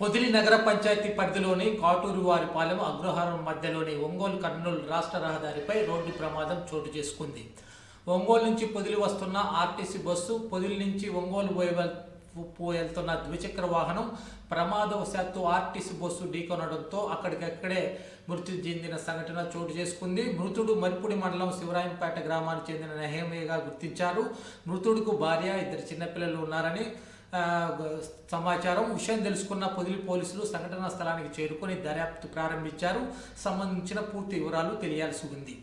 పొదిలి నగర పంచాయతీ పరిధిలోని కాటూరు వారిపాలెం అగ్రహారం మధ్యలోని ఒంగోలు కర్నూలు రాష్ట్ర రహదారిపై రోడ్డు ప్రమాదం చోటు చేసుకుంది. ఒంగోలు నుంచి పొదిలి వస్తున్న ఆర్టీసీ బస్సు పొదిలి నుంచి ఒంగోలు పోయే పోయెళ్తున్న వెళ్తున్న ద్విచక్ర వాహనం ప్రమాదవశాత్తు ఆర్టీసీ బస్సు ఢీకొనడంతో అక్కడికక్కడే మృతి చెందిన సంఘటన చోటు చేసుకుంది. మృతుడు మరిపుడి మండలం శివరాయంపేట గ్రామానికి చెందిన నెహమయ్యగా గుర్తించారు. మృతుడికి భార్య ఇద్దరు చిన్నపిల్లలు ఉన్నారని సమాచారం విషయం తెలుసుకున్న పొదిలి పోలీసులు సంఘటనా స్థలానికి చేరుకొని దర్యాప్తు ప్రారంభించారు. సంబంధించిన పూర్తి వివరాలు తెలియాల్సి ఉంది.